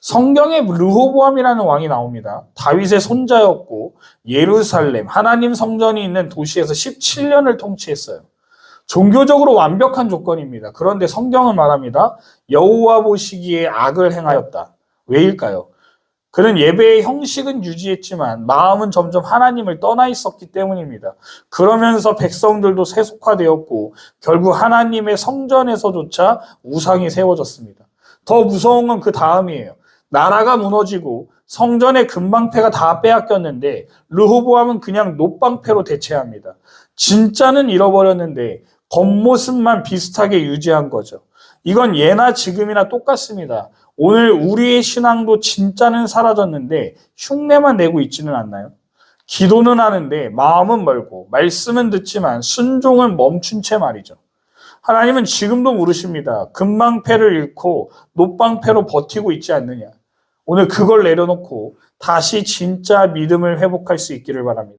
성경에 르호보암이라는 왕이 나옵니다. 다윗의 손자였고 예루살렘 하나님 성전이 있는 도시에서 17년을 통치했어요. 종교적으로 완벽한 조건입니다. 그런데 성경은 말합니다. 여호와 보시기에 악을 행하였다. 왜일까요? 그는 예배의 형식은 유지했지만 마음은 점점 하나님을 떠나 있었기 때문입니다. 그러면서 백성들도 세속화되었고 결국 하나님의 성전에서조차 우상이 세워졌습니다. 더 무서운 건 그 다음이에요. 나라가 무너지고 성전의 금방패가 다 빼앗겼는데 르호보암은 그냥 노방패로 대체합니다. 진짜는 잃어버렸는데 겉모습만 비슷하게 유지한 거죠. 이건 예나 지금이나 똑같습니다. 오늘 우리의 신앙도 진짜는 사라졌는데 흉내만 내고 있지는 않나요? 기도는 하는데 마음은 멀고 말씀은 듣지만 순종은 멈춘 채 말이죠. 하나님은 지금도 물으십니다. 금방패를 잃고 노방패로 버티고 있지 않느냐. 오늘 그걸 내려놓고 다시 진짜 믿음을 회복할 수 있기를 바랍니다.